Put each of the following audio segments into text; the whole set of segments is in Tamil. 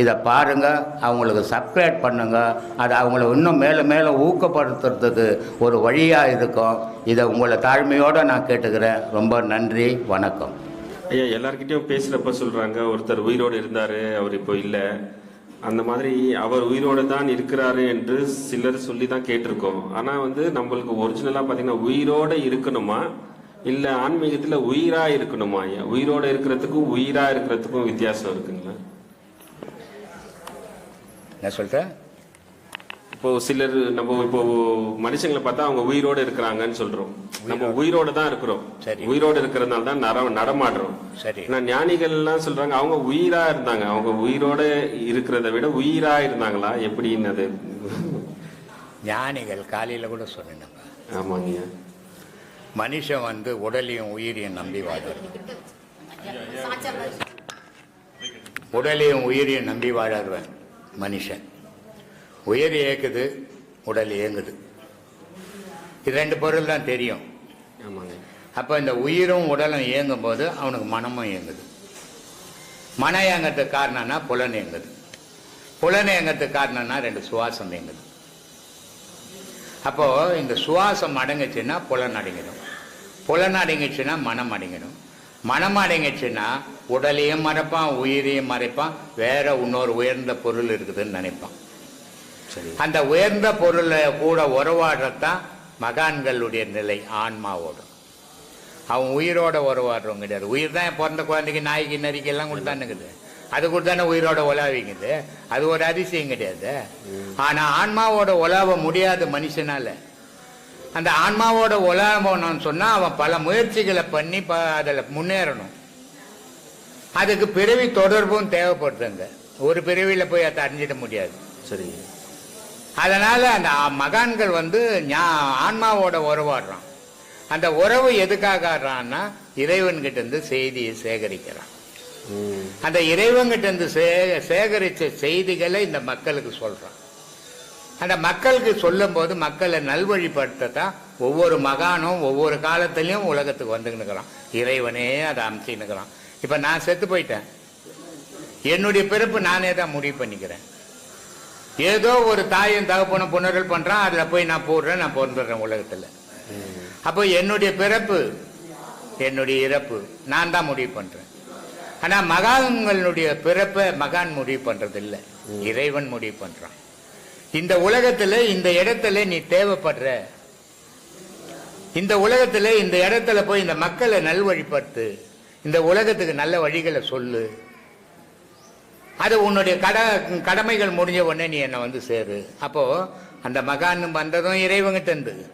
இதை பாருங்க அவங்களுக்கு சப்ஸ்கிரைப் பண்ணுங்கள் அது அவங்கள இன்னும் மேலும் மேலும் ஊக்கப்படுத்துறதுக்கு ஒரு வழியாக இருக்கும். இதை உங்களை தாழ்மையோடு நான் கேட்டுக்கிறேன். ரொம்ப நன்றி வணக்கம். ஐயா எல்லார்கிட்டயும் பேசுகிறப்ப சொல்கிறாங்க ஒருத்தர் உயிரோடு இருந்தார் அவர் இப்போ இல்லை. அந்த மாதிரி அவர் உயிரோடு தான் இருக்கிறாரு என்று சிலர் சொல்லி தான் கேட்டிருக்கோம். ஆனால் வந்து நம்மளுக்கு ஒரிஜினலாக பார்த்தீங்கன்னா உயிரோடு இருக்கணுமா? இல்லை ஆன்மீகத்தில் உயிராக இருக்கணுமா ஐயா? உயிரோடு இருக்கிறதுக்கும் உயிராக இருக்கிறதுக்கும் வித்தியாசம் இருக்குங்களா? என்ன சொல்கிறேன் இப்போ சிலர் நம்ம இப்போ மனுஷங்களை பார்த்தா அவங்க உயிரோட இருக்கிறாங்கன்னு சொல்றோம். நம்ம உயிரோட. தான் இருக்கிறோம். சரி. உயிரோட இருக்கிறதுனால தான் நட நடமாடுறோம். சரி. ஆனா ஞானிகள் எல்லாம் சொல்றாங்க அவங்க உயிரா இருந்தாங்க. அவங்க உயிரோட இருக்கிறத விட உயிரா இருந்தாங்களா? எப்படின்னு அது ஞானிகள் காலையில் கூட சொன்னேன் ஆமாங்க. மனுஷன் வந்து உடலையும் உயிரையும் நம்பி வாழறது உடலையும் உயிரையும் நம்பி வாழறவன். மனுஷன். உயிர் இயக்குது உடல் இயங்குது. இது ரெண்டு பொருள் தான் தெரியும். ஆமாங்க. அப்போ இந்த உயிரும் உடலும் இயங்கும் போது அவனுக்கு மனமும் இயங்குது. மனம் இயங்கிறதுக்கு காரணம்னா புலன் இயங்குது. புலன் இயங்கிறதுக்கு காரணம்னா ரெண்டு சுவாசம் இயங்குது. அப்போ இந்த சுவாசம் அடங்குச்சுன்னா புலன் அடங்கிடும். புலன் அடங்கிச்சுன்னா மனம் அடங்கிடும். மனம் அடங்கிச்சுன்னா உடலையும் மறைப்பான் உயிரையும் மறைப்பான் வேற இன்னொரு உயர்ந்த பொருள் இருக்குதுன்னு நினைப்பான். அந்த உயர்ந்த பொருளை கூட உறவாடுறதான் மகான்களுடைய நிலை ஆன்மாவோட. அவன் உயிரோட உறவாடுறவங்க கிடையாது. உயிர் தான் பிறந்த குழந்தைக்கு நாய்க்கு நரிக்கு எல்லாம் கொடுத்தானுக்குது அது கூட தானே உயிரோட உலாவிங்குது. அது ஒரு அதிசயம் கிடையாது. ஆனா ஆன்மாவோட உலாவ முடியாத மனுஷனால அந்த ஆன்மாவோட உலாவணும்னு சொன்னா அவன் பல முயற்சிகளை பண்ணி ப அதில் முன்னேறணும். அதுக்கு பிறவி தொடர்பும் தேவைப்படுதுங்க. ஒரு பிறவியில போய் அதை அறிஞ்சிட முடியாது. சரி. அதனால அந்த மகான்கள் வந்து ஞா- ஆன்மாவோட உறவாடுறான். அந்த உறவு எதுக்காக ஆடுறான்னா இறைவன்கிட்ட இருந்து செய்தியை சேகரிக்கிறான். அந்த இறைவன்கிட்ட இருந்து சே சேகரிச்ச செய்திகளை இந்த மக்களுக்கு சொல்றான். அந்த மக்களுக்கு சொல்லும் போது மக்களை நல்வழிப்படுத்தத்தான் ஒவ்வொரு மகானும் ஒவ்வொரு காலத்திலையும் உலகத்துக்கு வந்துன்னுக்கிறான் இறைவனே அதை அமைச்சின்னுக்கிறான் இப்போ நான் செத்து போயிட்டேன். என்னுடைய பிறப்பு நானே தான் முடிவு பண்ணிக்கிறேன். ஏதோ ஒரு தாயும் தகப்பனும் புணரல் பண்ணுறான் அதில் போய் நான் போடுறேன் நான் பிறந்துடுறேன் உலகத்தில். அப்போ என்னுடைய பிறப்பு என்னுடைய இறப்பு நான் தான் முடிவு பண்ணுறேன் ஆனால் மகான்களுடைய பிறப்பை மகான் முடிவு பண்ணுறதில்லை இறைவன் முடிவு பண்ணுறான் இந்த உலகத்துல இந்த இடத்துல நீ தேவைப்படுற. இந்த உலகத்துல இந்த இடத்துல போய் இந்த மக்களை நல்வழிப்படுத்து. இந்த உலகத்துக்கு நல்ல வழிகளை சொல்லு. அது உன்னுடைய கட கடமைகள் முடிஞ்ச உடனே நீ என்னை வந்து சேரு. அப்போ அந்த மகான் வந்ததும் இறைவங்கிட்ட இருந்து.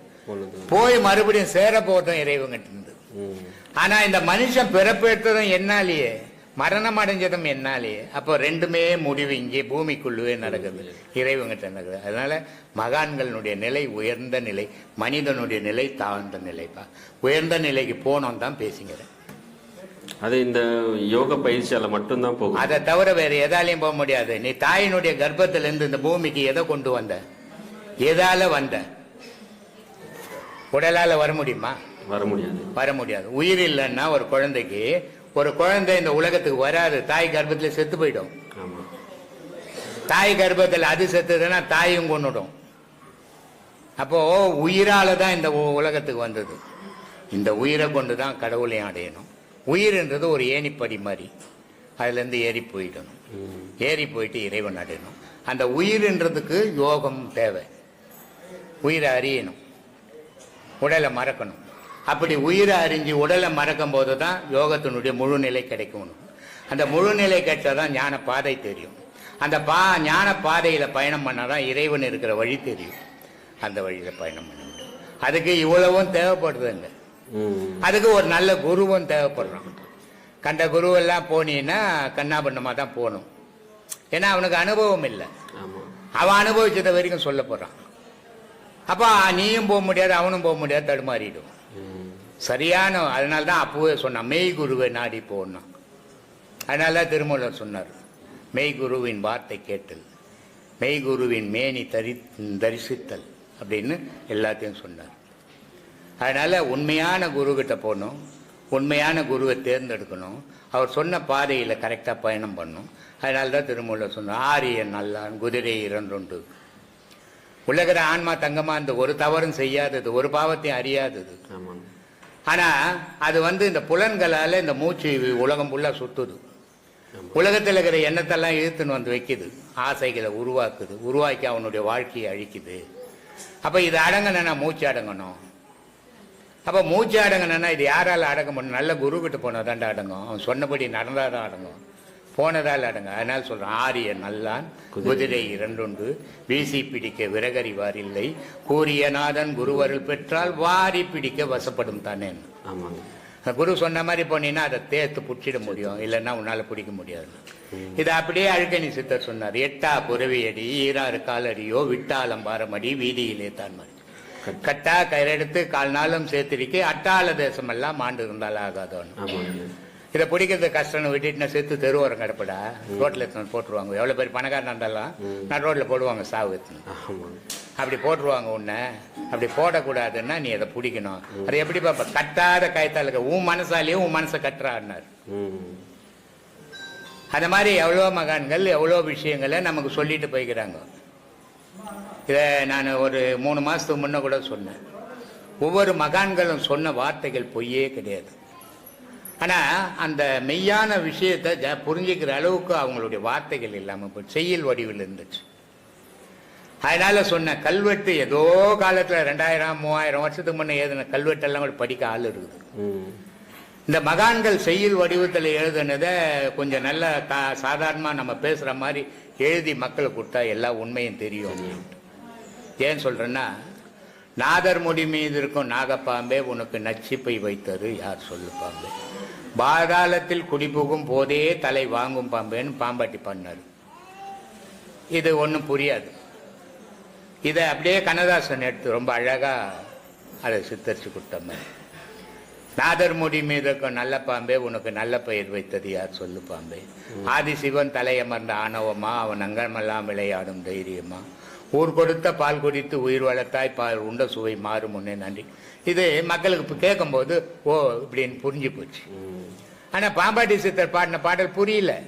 போய் மறுபடியும் சேர போதும் இறைவங்கிட்ட இருந்து. ஆனா இந்த மனுஷன் பிறப்பெடுத்ததும் என்னாலேயே? மரணம் அடைஞ்சதும் என்னாலேயே அப்போ ரெண்டுமே முடிவு இங்கே பூமிக்குள்ளவே நடக்குது. இறைவங்கிட்ட நடக்குது. அதனால மகான்களுடைய நிலை உயர்ந்த நிலை மனிதனுடைய நிலை தாழ்ந்த நிலைப்பா உயர்ந்த நிலைக்கு போனோம் தான் பேசிக்கிறேன். அது இந்த யோக பயிற்சியால மட்டும்தான் போகும் அதை தவிர வேற எதாலையும் போக முடியாது. நீ தாயினுடைய கர்ப்பத்திலிருந்து இந்த பூமிக்கு எதை கொண்டு வந்த? எதால வந்த? உடலால வர முடியுமா? வர முடியாது. வர முடியாது. உயிர் இல்லைன்னா ஒரு குழந்தைக்கு ஒரு குழந்தை இந்த உலகத்துக்கு வராது தாய் கர்ப்பத்துல செத்து போயிடும். தாய் கர்ப்பத்தில் அது செத்துதுன்னா தாயும் கொன்னுடும். அப்போ உயிரால தான் இந்த உலகத்துக்கு வந்தது. இந்த உயிரை கொண்டு தான் கடவுளையும் அடையணும் உயிர்ன்றது ஒரு ஏணிப்படி மாதிரி. அதுலேருந்து ஏறி போயிடணும். ஏறி போயிட்டு இறைவன் அடையணும். அந்த உயிர்ன்றதுக்கு யோகம் தேவை. உயிரை அறியணும். உடலை மறக்கணும். அப்படி உயிரை அறிஞ்சு உடலை மறக்கும் போது தான் யோகத்தினுடைய முழுநிலை கிடைக்கும் அந்த முழுநிலை கிடைச்சால் தான் ஞான பாதை தெரியும். அந்த பா ஞான பாதையில் பயணம் பண்ணால் தான் இறைவன் இருக்கிற வழி தெரியும். அந்த வழியில் பயணம் பண்ண முடியும். அதுக்கு இவ்வளவும் தேவைப்படுதுங்க. அதுக்கு ஒரு நல்ல குருவும் தேவைப்படுறான். கண்ட குருவெல்லாம் போனீங்கன்னா கண்ணாபண்ணமாக தான் போகணும். ஏன்னா அவனுக்கு அனுபவம் இல்லை. அவன் அனுபவிச்சத வரைக்கும் சொல்ல போறான். அப்போ நீயும் போக முடியாது அவனும் போக முடியாது தடுமாறிடும். சரியான அதனால தான் அப்பவே சொன்னான் மெய் குருவை நாடி போனான் அதனால தான் திருமூலர் சொன்னார் மெய் குருவின் வார்த்தை கேட்டல் மெய் குருவின் மேனி தரி தரிசித்தல் அப்படின்னு எல்லாத்தையும் சொன்னார். அதனால உண்மையான குருக்கிட்ட போகணும் உண்மையான குருவை தேர்ந்தெடுக்கணும். அவர் சொன்ன பாதையில் கரெக்டாக பயணம் பண்ணும். அதனால தான் திருமூலர் சொன்னார் ஆரியன் நல்லான் குதிரை இரண்டுண்டு. உலகிற ஆன்மா தங்கமா அந்த ஒரு தவறும் செய்யாதது ஒரு பாவத்தையும் அறியாதது. ஆனால் அது வந்து இந்த புலன்களால் இந்த மூச்சு உலகம் ஃபுல்லாக சுற்றுது உலகத்தில் இருக்கிற எண்ணத்தெல்லாம் இழுத்துன்னு வந்து வைக்குது. ஆசைகளை உருவாக்குது. உருவாக்கி அவனுடைய வாழ்க்கையை அழிக்குது. அப்போ இது அடங்கணும்னா மூச்சு அடங்கணும். அப்போ மூச்சு அடங்கணும்னா இது யாரால் அடங்க முடியும் நல்ல குரு போனால் போனதாண்டா அடங்கும். அவன் சொன்னபடி நடந்தாதான் அடங்கும். போனதால் அடங்க. அதனால சொல்றான் ஆரிய நல்லான் குதிரை. இரண்டுண்டு. வீசி பிடிக்க விறகறிவார் இல்லை. கூறிய நாதன் குருவருள் பெற்றால் வாரி பிடிக்க வசப்படும் தானே. ஆமாங்க. குரு சொன்ன மாதிரி போனீங்கன்னா அதை தேர்த்து பிடிச்சிட முடியும். இல்லைன்னா உன்னால பிடிக்க முடியாது. இது அப்படியே அழுக்கணி சித்தர் சொன்னார். எட்டா புறவியடி ஈராறு காலடியோ விட்டாலம் பாரமடி வீதியிலே தான் மடி கட்டா கயிறெடுத்து கால் நாளும் சேர்த்திருக்கே அட்டாள தேசமெல்லாம் மாண்டு இருந்தால் ஆகாதோன்னு. இதை பிடிக்கிறது கஷ்டம்னு விட்டுட்டு நான் செத்து தெருவோரம் கிடப்படா. ரோட்ல எடுத்துன்னு போட்டுருவாங்க. எவ்வளவு பேர் பணக்காரன் இருந்தாலும் நான் ரோட்ல போடுவாங்க சாவு எடுத்துன்னு அப்படி போட்டுருவாங்க உன்னை. அப்படி போடக்கூடாதுன்னா நீ அதை பிடிக்கணும். அது எப்படி பாப்பா? கட்டாத கயத்தாளுக்கு உன் மனசாலேயும் உன் மனசை கட்டுறான்னார். அந்த மாதிரி எவ்வளோ மகான்கள் எவ்வளோ விஷயங்களை நமக்கு சொல்லிட்டு போய்க்கிறாங்க. இதை நான் ஒரு மூணு மாதத்துக்கு முன்ன கூட சொன்னேன். ஒவ்வொரு மகான்களும் சொன்ன வார்த்தைகள் பொய்யே கிடையாது. ஆனால் அந்த மெய்யான விஷயத்தை ஜ புரிஞ்சுக்கிற அளவுக்கு அவங்களுடைய வார்த்தைகள் இல்லாமல் போய் செய்யல் வடிவில் இருந்துச்சு. அதனால சொன்ன கல்வெட்டு ஏதோ காலத்தில் ரெண்டாயிரம் மூவாயிரம் வருஷத்துக்கு முன்னே எழுதின கல்வெட்டெல்லாம் கூட படிக்க ஆள் இருக்குது. இந்த மகான்கள் செய்யுள் வடிவத்தில் எழுதுனதை கொஞ்சம் நல்ல கா சாதாரணமாக நம்ம பேசுகிற மாதிரி எழுதி மக்களுக்கு கொடுத்தா எல்லா உண்மையும் தெரியும் ஏன் சொல்கிறேன்னா நாதர் முடி மீது இருக்கும் நாகப்பாம்பே உனக்கு நச்சிப்பை வைத்தது யார் சொல்லு பாம்பே பாதாளத்தில் குடிபுகும் போதே தலை வாங்கும் பாம்பேன்னு பாம்பாட்டி பண்ணாரு. இது ஒன்றும் புரியாது. இதை அப்படியே கண்ணதாசன் எடுத்து ரொம்ப அழகாக அதை சித்தரிச்சு கொடுத்த மாதிரி நாதர் முடி மீது இருக்கும் நல்ல பாம்பே உனக்கு நல்ல பெயர் வைத்தது யார் சொல்லு பாம்பே. ஆதி சிவன் தலையமர்ந்த ஆணவமா அவன் அங்கமெல்லாம் விளையாடும் தைரியமா. ஊர் கொடுத்த பால் குடித்து உயிர் வளர்த்தாய் பால் உண்ட சுவை மாறும் முன்னே நன்றி. இது மக்களுக்கு கேட்கும்போது ஓ இப்படின்னு புரிஞ்சு போச்சு. ம் ஆனா பாம்பாட்டி சித்தர் பாடின பாடல் புரியல.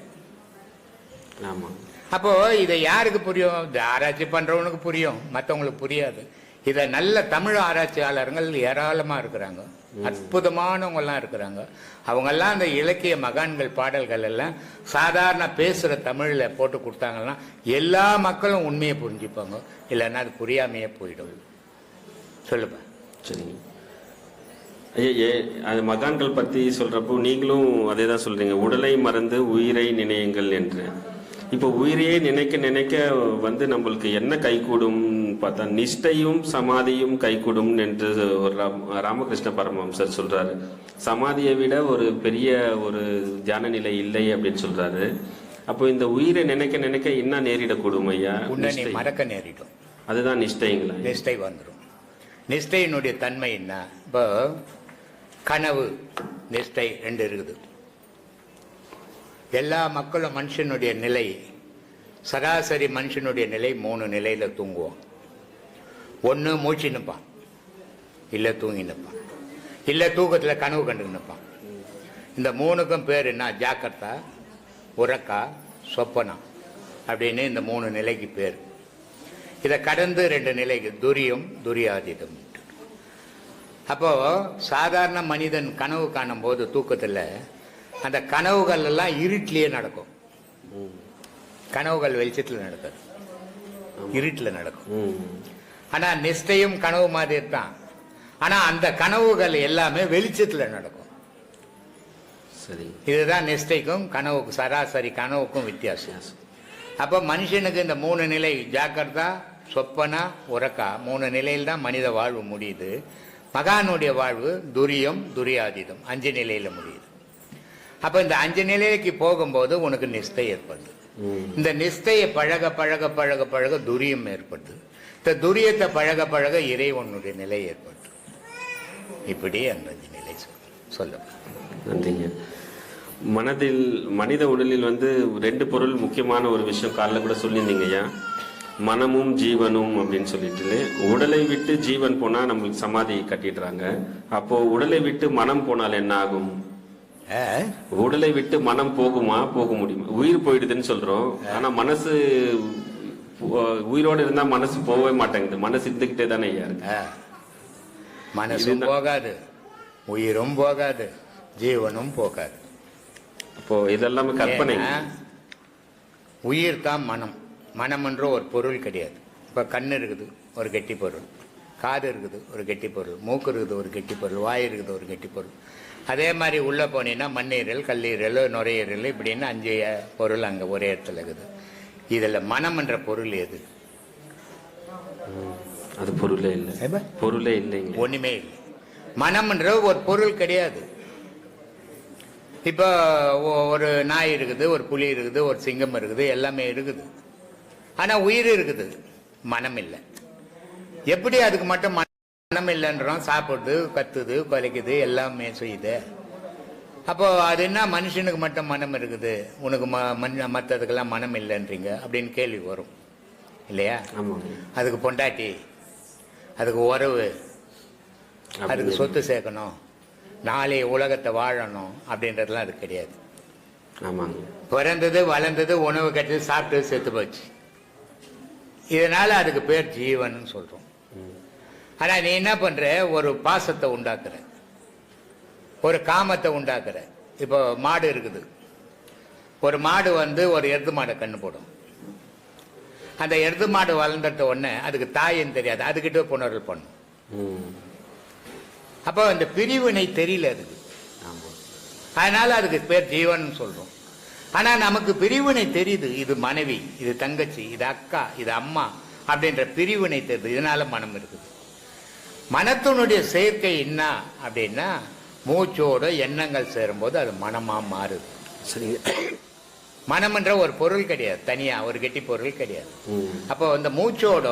ஆமாம் அப்போ இதை யாருக்கு புரியும்? ஆராய்ச்சி பண்றவனுக்கு புரியும். மற்றவங்களுக்கு புரியாது. இதை நல்ல தமிழ் ஆராய்ச்சியாளர்கள் ஏராளமா இருக்கிறாங்க. அற்புதமானவங்க எல்லாம் இருக்கிறாங்க. அவங்கெல்லாம் அந்த இலக்கிய மகான்கள் பாடல்கள் எல்லாம் சாதாரண பேசுற தமிழ்ல போட்டு கொடுத்தாங்கன்னா எல்லா மக்களும் உண்மையை புரிஞ்சுப்பாங்க. இல்லைன்னா அது புரியாமையே போயிடும். சொல்லுப்பா. சரிங்க. ஐயா அது மகான்கள் பற்றி சொல்கிறப்போ நீங்களும் அதே தான் சொல்கிறீங்க உடலை மறந்து உயிரை நினையுங்கள் என்று. இப்போ உயிரையே நினைக்க நினைக்க வந்து நம்மளுக்கு என்ன கைகூடும் பார்த்தா நிஷ்டையும் சமாதியும் கைகூடும் என்று ஒரு ராம் ராமகிருஷ்ண பரமஹம்சர் சொல்றாரு. சமாதியை விட ஒரு பெரிய ஒரு தியான நிலை இல்லை அப்படின்னு சொல்றாரு. அப்போ இந்த உயிரை நினைக்க நினைக்க என்ன நேரிடக்கூடும் ஐயா. மறக்க நேரிடும். அதுதான் நிஷ்டைங்களா? நிஷ்டை வந்துடும் நிஷ்டையினுடைய தன்மை என்ன? இப்போ கனவு நிஷ்டை ரெண்டு இருக்குது. எல்லா மக்களும் மனுஷனுடைய நிலை சராசரி மனுஷனுடைய நிலை மூணு நிலையில் தூங்குவோம். ஒன்று மூச்சு நிற்பான் இல்லை தூங்கி நிற்பான் இல்லை தூக்கத்தில் கனவு கண்டு நிற்பான் இந்த மூணுக்கும் பேர் என்ன? ஜாக்கிரதா உறக்கா சொப்பனா அப்படின்னு இந்த மூணு நிலைக்கு பேர். இதை கடந்து ரெண்டு நிலைக்கு துரியம் துரியாதீதம். அப்போ சாதாரண மனிதன் கனவு காணும் போது தூக்கத்தில் அந்த கனவுகள் எல்லாம் இருட்டிலேயே நடக்கும். கனவுகள் வெளிச்சத்தில் நடக்காது. இருட்டில் நடக்கும். ம் ஆனா நிஷ்டையும் கனவு மாதிரி தான். ஆனா அந்த கனவுகள் எல்லாமே வெளிச்சத்துல நடக்கும். சரி. இதுதான் நிஷ்டைக்கும் கனவுக்கும் சராசரி கனவுக்கும் வித்தியாசம். அப்ப மனுஷனுக்கு இந்த மூணு நிலை ஜாக்கிரதா சொப்பனா உறக்கா மூணு நிலையில் தான் மனித வாழ்வு முடியுது. மகானுடைய வாழ்வு துரியம் துரியாதீதம். அஞ்சு நிலையில முடியுது. அப்ப இந்த அஞ்சு நிலைக்கு போகும்போது உனக்கு நிஷ்டை ஏற்படுது. இந்த நிஷ்டையை பழக பழக பழக பழக துரியம் ஏற்படுது. இந்த துரியத்தை பழக பழக இறைவனுடைய நிலை ஏற்படுது. இப்படி அந்த அஞ்சு நிலை சொல் சொல்ல நன்றிங்க. மனதில் மனித உடலில் வந்து ரெண்டு பொருள் முக்கியமான ஒரு விஷயம் காலைல கூட சொல்லியிருந்தீங்க ஐயா. மனமும் ஜீவனும் அப்படின்னு சொல்லிட்டு உடலை விட்டு ஜீவன் போனா நம்மளுக்கு சமாதி கட்டிடுறாங்க. அப்போ உடலை விட்டு மனம் போனால் என்ன ஆகும்? உடலை விட்டு மனம் போகுமா? போக முடியுமா? உயிர் போயிடுதுன்னு சொல்றோம். ஆனா மனசு உயிரோட இருந்தா மனசு போகவே மாட்டேங்குது. மனசு இருந்துகிட்டே தானே ஐயா இருக்கு. மனசும் போகாது. உயிரும் போகாது. ஜீவனும் போகாது. அப்போ இதெல்லாமே கற்பனை. உயிர் தான் மனம். மனம் என்ற ஒரு பொருள் கிடையாது. இப்ப கண் இருக்குது ஒரு கெட்டி பொருள். காது இருக்குது ஒரு கெட்டி பொருள். மூக்கு இருக்குது ஒரு கெட்டி பொருள். வாய் இருக்குது ஒரு கெட்டி பொருள். அதே மாதிரி உள்ள போனீங்கன்னா மண்ணீரல் கல்லீரல் நுரையீரல் இப்படின்னு அஞ்சு பொருள் அங்க ஒரே இடத்துல இருக்குது. இதுல மனம் என்ற பொருள் எது? அது பொருளே இல்லை? பொருளே இல்லைங்க. ஒண்ணுமே இல்லை. மனம்ன்ற ஒரு பொருள் கிடையாது. இப்போ ஒரு நாய் இருக்குது ஒரு புலி இருக்குது ஒரு சிங்கம் இருக்குது எல்லாமே இருக்குது. ஆனா உயிர் இருக்குது. மனம் இல்லை. எப்படி அதுக்கு மட்டும் மனம் இல்லைன்றோம்? சாப்பிடுது கத்துது கொலைக்குது எல்லாமே செய்யுது. அப்போ அது என்ன? மனுஷனுக்கு மட்டும் மனம் இருக்குது. உனக்கு ம மண் மற்றதுக்கெல்லாம் மனம் இல்லைன்றீங்க அப்படின்னு கேள்வி வரும். இல்லையா? அதுக்கு பொண்டாட்டி அதுக்கு உறவு அதுக்கு சொத்து சேர்க்கணும். நாளை உலகத்தை வாழணும் அப்படின்றதுலாம் அது கிடையாது. பிறந்தது வளர்ந்தது உணவு கட்டி சாப்பிட்டு செத்து போச்சு. இதனால அதுக்கு பேர் ஜீவன் சொல்றோம். ஆனா நீ என்ன பண்ற? ஒரு பாசத்தை உண்டாக்குற. ஒரு காமத்தை உண்டாக்குற. இப்போ மாடு இருக்குது. ஒரு மாடு வந்து ஒரு எருது மாடை கண்ணு போடும். அந்த எருது மாடு வளர்ந்துட்ட உடனே அதுக்கு தாயின்னு தெரியாது. அதுக்கிட்ட புணர்வு பண்ணும். அப்போ அந்த பிரிவினை தெரியல அதுக்கு. அதனால அதுக்கு பேர் ஜீவன் சொல்றோம். ஆனா நமக்கு பிரிவினை தெரியுது. இது மனைவி இது தங்கச்சி இது அக்கா இது அம்மா அப்படின்ற பிரிவினை தெரியுது. இதனால மனம் இருக்குது. மனத்தினுடைய சேர்க்கை என்ன அப்படின்னா மூச்சோட எண்ணங்கள் சேரும்போது அது மனமா மாறுது. சரிங்க மனம்ன்ற ஒரு பொருள் கிடையாது. தனியா ஒரு கெட்டி பொருள் கிடையாது. அப்போ இந்த மூச்சோட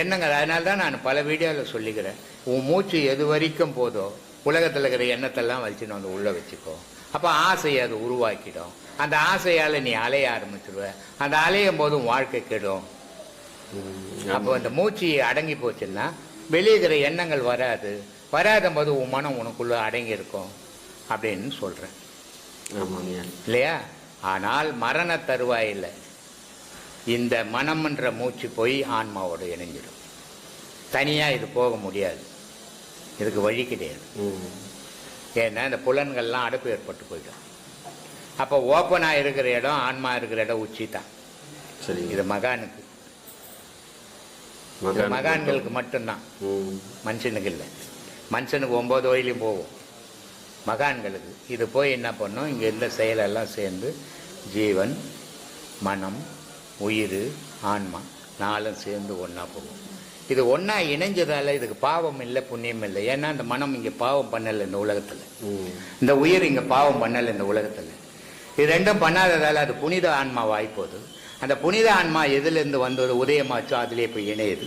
எண்ணங்கள் அதனால தான் நான் பல வீடியோவில் சொல்லிக்கிறேன். உன் மூச்சு எது வரைக்கும் போதோ உலகத்தில் இருக்கிற எண்ணத்தெல்லாம் வச்சுன்னு வந்து உள்ள வச்சுக்கோ. அப்போ ஆசையை அது உருவாக்கிடும். அந்த ஆசையால் நீ அலைய ஆரம்பிச்சிருவ. அந்த அலையும் போது உன் வாழ்க்கை கெடும். அப்போ இந்த மூச்சு அடங்கி போச்சுன்னா வெளியே இருக்கிற எண்ணங்கள் வராது. வராத போது உன் மனம் உனக்குள்ள அடங்கி இருக்கும் அப்படின்னு ஆமாங்க. இல்லையா? ஆனால் மரண தருவாயில் இந்த மனம்ன்ற மூச்சு போய் ஆன்மாவோட இணைஞ்சிடும். தனியா இது போக முடியாது. இதுக்கு வழி கிடையாது. ஏன்னா இந்த புலன்கள்லாம் அடைப்பு ஏற்பட்டு போயிடும். அப்போ ஓப்பனாக இருக்கிற இடம் ஆன்மா இருக்கிற இடம் உச்சி தான் சரிங்க இது மகானுக்கு. இது மகான்களுக்கு மட்டும்தான். மனுஷனுக்கு இல்லை. மனுஷனுக்கு ஒம்பது வயலையும் போகும் மகான்களுக்கு. இது போய் என்ன பண்ணும்? இங்கே இருந்த செயலெல்லாம் சேர்ந்து ஜீவன் மனம் உயிர் ஆன்மா நாலும் சேர்ந்து ஒன்றா போகும் இது ஒன்றா இணைஞ்சதால இதுக்கு பாவம் இல்லை புண்ணியம் இல்லை. ஏன்னா இந்த மனம் இங்கே பாவம் பண்ணலை இந்த உலகத்தில். இந்த உயிர் இங்கே பாவம் பண்ணலை இந்த உலகத்தில். இது ரெண்டும் பண்ணாததால் அது புனித ஆன்மா வாய்ப்போகுது அந்த புனித ஆன்மா எதுலேருந்து வந்தது உதயமாச்சோ அதிலே போய் இணையுது.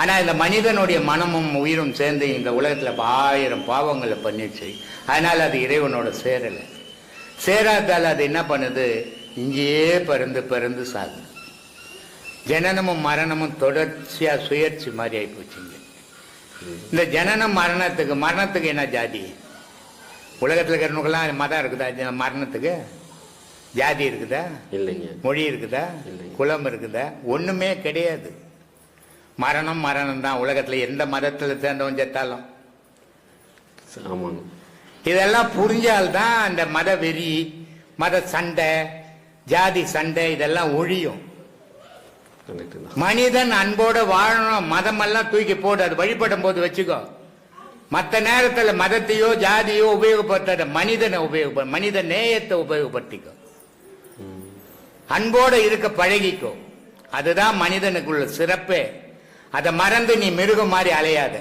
ஆனால் இந்த மனிதனுடைய மனமும் உயிரும் சேர்ந்து இந்த உலகத்தில் ஆயிரம் பாவங்களை பண்ணிச்சு அதனால் அது இறைவனோட சேரலை. சேராதால் அது என்ன பண்ணுது? இங்கேயே பிறந்து பிறந்து சாகுது. ஜனனமும் மரணமும் தொடர்ச்சியாக சுயற்சி மாதிரி ஆகி போச்சுங்க இந்த ஜனனம் மரணத்துக்கு மரணத்துக்கு என்ன ஜாதி? உலகத்துல இருக்கிறவங்களுக்கெல்லாம் மதம் இருக்குதா? மரணத்துக்கு? ஜாதி இருக்குதா? இல்லைங்க. மொழி இருக்குதா. குலம் இருக்குதா? ஒண்ணுமே கிடையாது. மரணம் மரணம் தான் உலகத்துல. எந்த மதத்துல சேர்ந்தவன் செத்தாலும். ஆமாங்க. இதெல்லாம் புரிஞ்சால்தான் அந்த மத வெறி மத சண்டை ஜாதி சண்டை இதெல்லாம் ஒழியும். மனிதன் அன்போட வாழணும். மதமெல்லாம் தூக்கி போடு. அது வழிபடும் போது வச்சுக்கோ. மற்ற நேரத்தில் மதத்தையோ ஜாதியோ உபயோகப்படுத்தாத மனிதனை உபயோகப்ப மனித நேயத்தை உபயோகப்படுத்திக்கோ. அன்போட இருக்க பழகிக்கோ. அதுதான் மனிதனுக்குள்ள சிறப்பே. அதை மறந்து நீ மிருகம் மாதிரி அலையாத.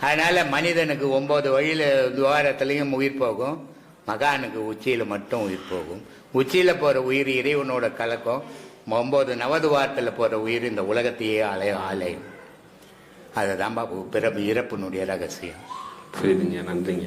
அதனால மனிதனுக்கு ஒன்பது வழியில் துவாரத்துலையும் உயிர் போகும். மகானுக்கு உச்சியில் மட்டும் உயிர் போகும். உச்சியில் போகிற உயிர் இறைவனோட கலக்கம். ஒன்பது நவதுவாரத்தில் போகிற உயிர் இந்த உலகத்தையே அலைய அலையும் அதுதான் பாபு பிறப்பு இறப்பினுடைய ரகசியம். புரியுதுங்க நன்றிங்க.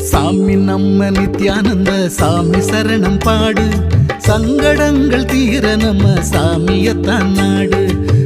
சாமி நம்ம நித்யானந்த சாமி சரணம் பாடு. சங்கடங்கள் தீர நம்ம சாமியத்தான் நாடு.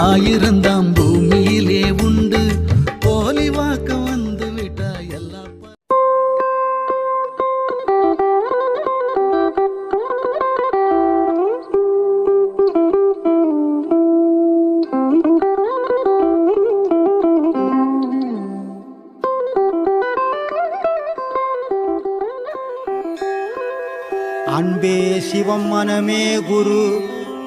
ஆயிரந்தாம் பூமியிலே உண்டு. போலி வாக்க வந்து விட்டா எல்லா அன்பே சிவம் மனமே குரு.